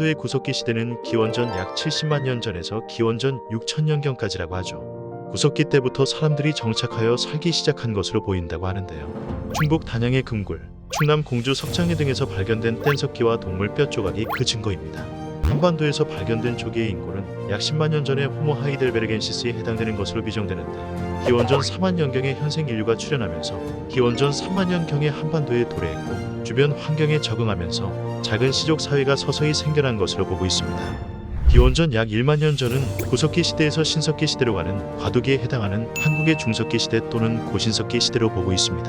한반도의 구석기 시대는 기원전 약 70만 년 전에서 기원전 6천년경까지라고 하죠. 구석기 때부터 사람들이 정착하여 살기 시작한 것으로 보인다고 하는데요. 충북 단양의 금굴, 충남 공주 석장리 등에서 발견된 뗀석기와 동물 뼈 조각이 그 증거입니다. 한반도에서 발견된 조개의 인구는 약 10만 년 전의 호모 하이델베르겐시스에 해당되는 것으로 비정되는데 기원전 4만 년경에 현생 인류가 출현하면서 기원전 3만 년경에 한반도에 도래했고 주변 환경에 적응하면서 작은 시족 사회가 서서히 생겨난 것으로 보고 있습니다. 기원전 약 1만 년 전은 구석기 시대에서 신석기 시대로 가는 과도기에 해당하는 한국의 중석기 시대 또는 고신석기 시대로 보고 있습니다.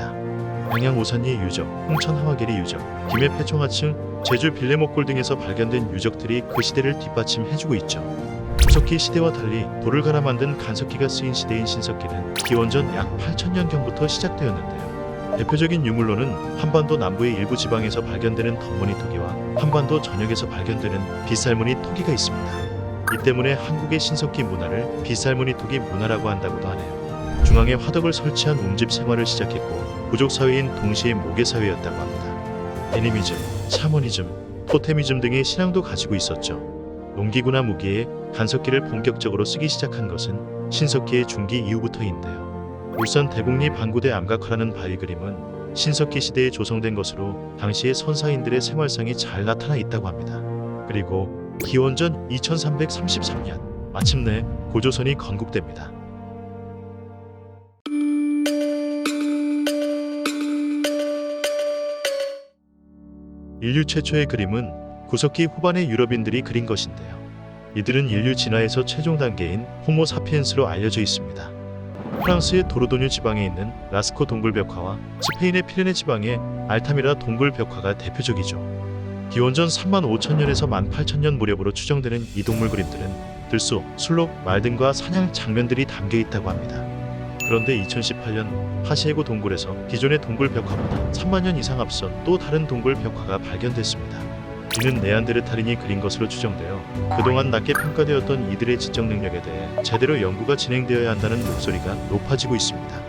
양양 오산리의 유적, 홍천 하와계리 유적, 김해 패총하층, 제주 빌레목골 등에서 발견된 유적들이 그 시대를 뒷받침해주고 있죠. 구석기 시대와 달리 돌을 갈아 만든 간석기가 쓰인 시대인 신석기는 기원전 약 8천년경부터 시작되었는데요. 대표적인 유물로는 한반도 남부의 일부 지방에서 발견되는 덧무늬 토기와 한반도 전역에서 발견되는 빗살무늬 토기가 있습니다. 이 때문에 한국의 신석기 문화를 빗살무늬 토기 문화라고 한다고도 하네요. 중앙에 화덕을 설치한 웅집 생활을 시작했고 부족 사회인 동시에 모계 사회였다고 합니다. 애니미즘, 샤머니즘, 토테미즘 등의 신앙도 가지고 있었죠. 농기구나 무기에 간석기를 본격적으로 쓰기 시작한 것은 신석기의 중기 이후부터인데요. 울산 대국리 방구대 암각화라는 바위 그림은 신석기 시대에 조성된 것으로 당시의 선사인들의 생활상이 잘 나타나 있다고 합니다. 그리고 기원전 2333년 마침내 고조선이 건국됩니다. 인류 최초의 그림은 구석기 후반의 유럽인들이 그린 것인데요. 이들은 인류 진화에서 최종 단계인 호모 사피엔스로 알려져 있습니다. 프랑스의 도르도뉴 지방에 있는 라스코 동굴 벽화와 스페인의 피레네 지방의 알타미라 동굴 벽화가 대표적이죠. 기원전 3만 5천 년에서 1만 8천 년 무렵으로 추정되는 이 동물 그림들은 들소, 술록, 말 등과 사냥 장면들이 담겨 있다고 합니다. 그런데 2018년 하시에고 동굴에서 기존의 동굴 벽화보다 3만 년 이상 앞선 또 다른 동굴 벽화가 발견됐습니다. 이는 네안데르탈인이 그린 것으로 추정되어 그동안 낮게 평가되었던 이들의 지적 능력에 대해 제대로 연구가 진행되어야 한다는 목소리가 높아지고 있습니다.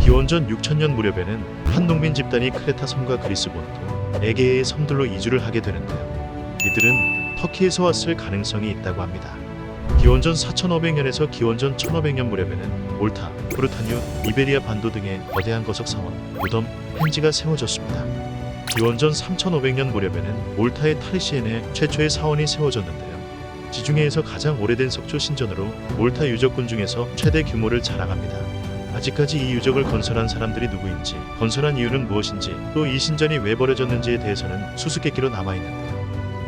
기원전 6천년 무렵에는 한 농민 집단이 크레타 섬과 그리스 본토, 에게의 섬들로 이주를 하게 되는데요. 이들은 터키에서 왔을 가능성이 있다고 합니다. 기원전 4500년에서 기원전 1500년 무렵에는 올타, 브루타뉴, 이베리아 반도 등의 거대한 거석 사원, 무덤, 펜지가 세워졌습니다. 기원전 3500년 무렵에는 올타의 타리시엔에 최초의 사원이 세워졌는데요. 지중해에서 가장 오래된 석조 신전으로 올타 유적군 중에서 최대 규모를 자랑합니다. 아직까지 이 유적을 건설한 사람들이 누구인지, 건설한 이유는 무엇인지, 또 이 신전이 왜 버려졌는지에 대해서는 수수께끼로 남아있는데요.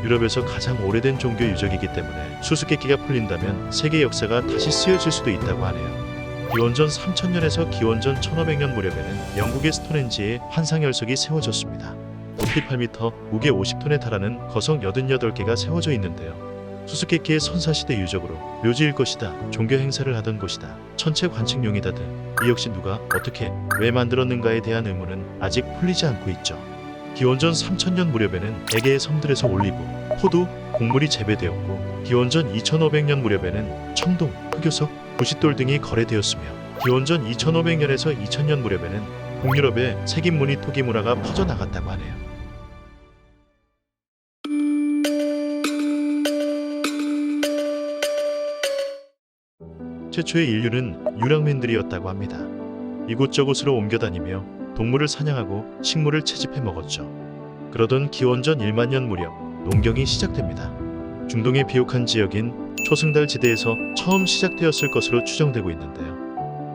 유럽에서 가장 오래된 종교 유적이기 때문에 수수께끼가 풀린다면 세계 역사가 다시 쓰여질 수도 있다고 하네요. 기원전 3000년에서 기원전 1500년 무렵에는 영국의 스톤헨지에 한상열석이 세워졌습니다. 높이 8m, 무게 50톤에 달하는 거석 88개가 세워져 있는데요. 수수께끼의 선사시대 유적으로 묘지일 것이다, 종교 행사를 하던 곳이다, 천체 관측용이다 등 이 역시 누가 어떻게 왜 만들었는가에 대한 의문은 아직 풀리지 않고 있죠. 기원전 3000년 무렵에는 에게의 섬들에서 올리브, 포도, 곡물이 재배되었고 기원전 2500년 무렵에는 청동, 흑요석, 부싯돌 등이 거래되었으며 기원전 2500년에서 2000년 무렵에는 북유럽의 색인무늬 토기 문화가 퍼져나갔다고 하네요. 최초의 인류는 유랑맨들이었다고 합니다. 이곳저곳으로 옮겨다니며 동물을 사냥하고 식물을 채집해 먹었죠. 그러던 기원전 1만 년 무렵 농경이 시작됩니다. 중동의 비옥한 지역인 초승달 지대에서 처음 시작되었을 것으로 추정되고 있는데요.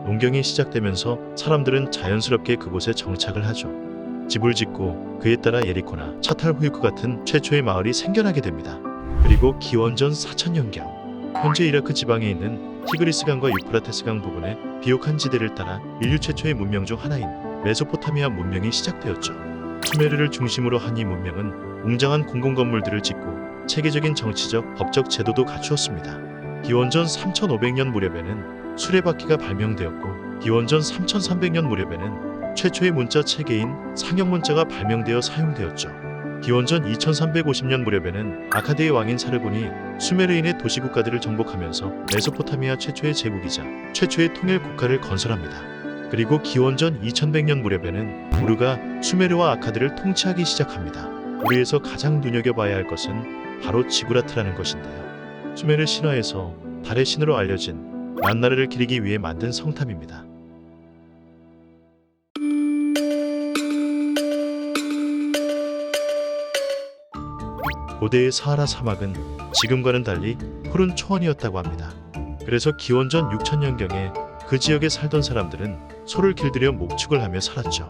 농경이 시작되면서 사람들은 자연스럽게 그곳에 정착을 하죠. 집을 짓고 그에 따라 예리코나 차탈후이크 같은 최초의 마을이 생겨나게 됩니다. 그리고 기원전 4천년경 현재 이라크 지방에 있는 티그리스강과 유프라테스강 부근의 비옥한 지대를 따라 인류 최초의 문명 중 하나인 메소포타미아 문명이 시작되었죠. 수메르를 중심으로 한 이 문명은 웅장한 공공건물들을 짓고 체계적인 정치적, 법적 제도도 갖추었습니다. 기원전 3500년 무렵에는 수레바퀴가 발명되었고 기원전 3300년 무렵에는 최초의 문자 체계인 상형 문자가 발명되어 사용되었죠. 기원전 2350년 무렵에는 아카드의 왕인 사르곤이 수메르인의 도시 국가들을 정복하면서 메소포타미아 최초의 제국이자 최초의 통일 국가를 건설합니다. 그리고 기원전 2100년 무렵에는 우르가 수메르와 아카드를 통치하기 시작합니다. 우리에서 가장 눈여겨봐야 할 것은 바로 지구라트라는 것인데요. 수메르 신화에서 달의 신으로 알려진 만나르를 기리기 위해 만든 성탑입니다. 고대의 사하라 사막은 지금과는 달리 푸른 초원이었다고 합니다. 그래서 기원전 6천년경에 그 지역에 살던 사람들은 소를 길들여 목축을 하며 살았죠.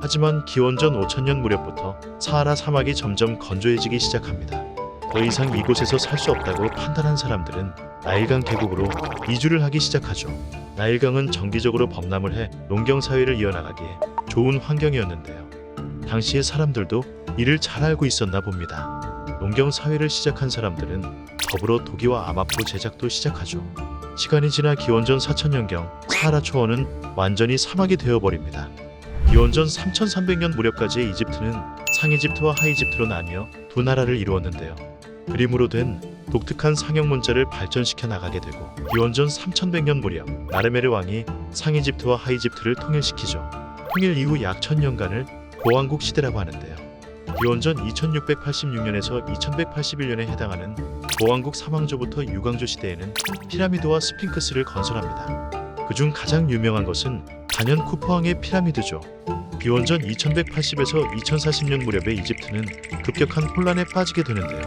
하지만 기원전 5천년 무렵부터 사하라 사막이 점점 건조해지기 시작합니다. 더 이상 이곳에서 살 수 없다고 판단한 사람들은 나일강 계곡으로 이주를 하기 시작하죠. 나일강은 정기적으로 범람을 해 농경 사회를 이어나가기에 좋은 환경이었는데요. 당시의 사람들도 이를 잘 알고 있었나 봅니다. 농경 사회를 시작한 사람들은 더불어 도기와 암압보 제작도 시작하죠. 시간이 지나 기원전 4천년경 사하라 초원은 완전히 사막이 되어버립니다. 기원전 3300년 무렵까지의 이집트는 상이집트와 하이집트로 나뉘어 두 나라를 이루었는데요. 그림으로 된 독특한 상형 문자를 발전시켜 나가게 되고 기원전 3100년 무렵 나르메르 왕이 상이집트와 하이집트를 통일시키죠. 통일 이후 약 천년간을 고왕국 시대라고 하는데요. 기원전 2686년에서 2181년에 해당하는 고왕국 사왕조부터 유광조 시대에는 피라미드와 스핑크스를 건설합니다. 그중 가장 유명한 것은 단연 쿠프왕의 피라미드죠. 기원전 2180에서 2040년 무렵에 이집트는 급격한 혼란에 빠지게 되는데요.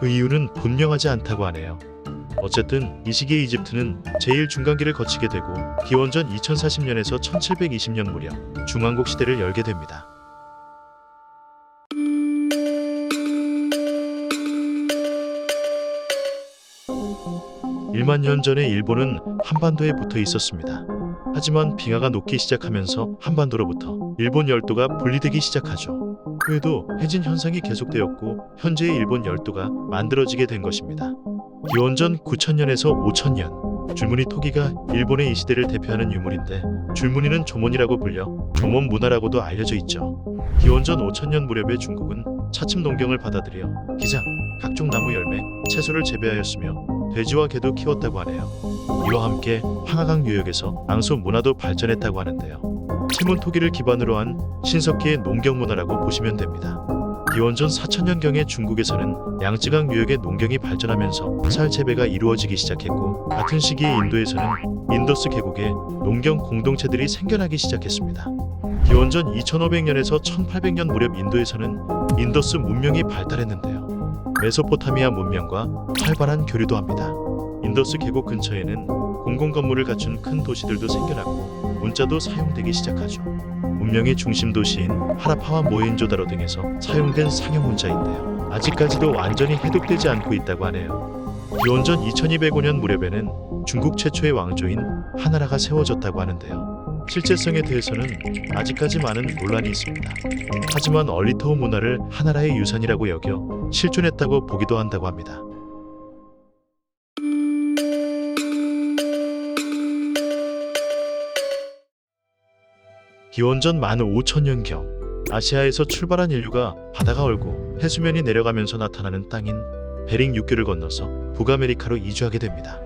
그 이유는 분명하지 않다고 하네요. 어쨌든 이 시기에 이집트는 제1중간기를 거치게 되고 기원전 2040년에서 1720년 무렵 중왕국 시대를 열게 됩니다. 1만 년 전에 일본은 한반도에 붙어 있었습니다. 하지만 빙하가 녹기 시작하면서 한반도로부터 일본 열도가 분리되기 시작하죠. 그 후에도 해진 현상이 계속되었고 현재의 일본 열도가 만들어지게 된 것입니다. 기원전 9000년에서 5000년 줄무늬 토기가 일본의 이 시대를 대표하는 유물인데 줄무늬는 조몬이라고 불려 조몬 문화라고도 알려져 있죠. 기원전 5000년 무렵에 중국은 차츰 농경을 받아들여 기장, 각종 나무 열매, 채소를 재배하였으며 돼지와 개도 키웠다고 하네요. 이와 함께 황하강 유역에서 앙소 문화도 발전했다고 하는데요. 채문 토기를 기반으로 한 신석기의 농경 문화라고 보시면 됩니다. 기원전 4000년경에 중국에서는 양쯔강 유역의 농경이 발전하면서 쌀 재배가 이루어지기 시작했고 같은 시기에 인도에서는 인더스 계곡에 농경 공동체들이 생겨나기 시작했습니다. 기원전 2500년에서 1800년 무렵 인도에서는 인더스 문명이 발달했는데요. 메소포타미아 문명과 활발한 교류도 합니다. 인더스 계곡 근처에는 공공 건물을 갖춘 큰 도시들도 생겨났고 문자도 사용되기 시작하죠. 문명의 중심 도시인 하라파와 모헨조다로 등에서 사용된 상형 문자인데요. 아직까지도 완전히 해독되지 않고 있다고 하네요. 기원전 2205년 무렵에는 중국 최초의 왕조인 하나라가 세워졌다고 하는데요. 실제성에 대해서는 아직까지 많은 논란이 있습니다. 하지만 얼리터우 문화를 하나라의 유산이라고 여겨 실존했다고 보기도 한다고 합니다. 기원전 만 5천년경 아시아에서 출발한 인류가 바다가 얼고 해수면이 내려가면서 나타나는 땅인 베링 육교를 건너서 북아메리카로 이주하게 됩니다.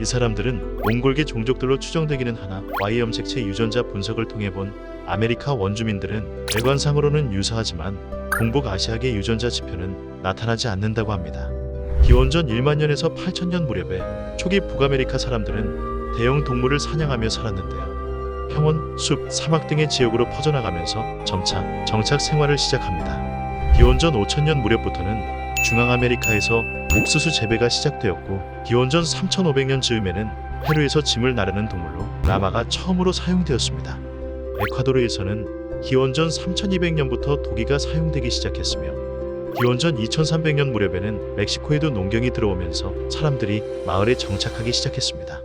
이 사람들은 몽골계 종족들로 추정되기는 하나 Y 염색체 유전자 분석을 통해 본 아메리카 원주민들은 외관상으로는 유사하지만 동북 아시아계 유전자 지표는 나타나지 않는다고 합니다. 기원전 1만 년에서 8천 년 무렵에 초기 북아메리카 사람들은 대형 동물을 사냥하며 살았는데요. 평원, 숲, 사막 등의 지역으로 퍼져나가면서 점차 정착 생활을 시작합니다. 기원전 5천 년 무렵부터는 중앙아메리카에서 옥수수 재배가 시작되었고 기원전 3500년 즈음에는 페루에서 짐을 나르는 동물로 라마가 처음으로 사용되었습니다. 에콰도르에서는 기원전 3200년부터 도기가 사용되기 시작했으며 기원전 2300년 무렵에는 멕시코에도 농경이 들어오면서 사람들이 마을에 정착하기 시작했습니다.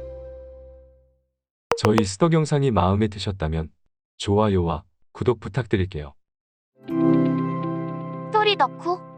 저희 스덕 영상이 마음에 드셨다면 좋아요와 구독 부탁드릴게요. 스토리 덕후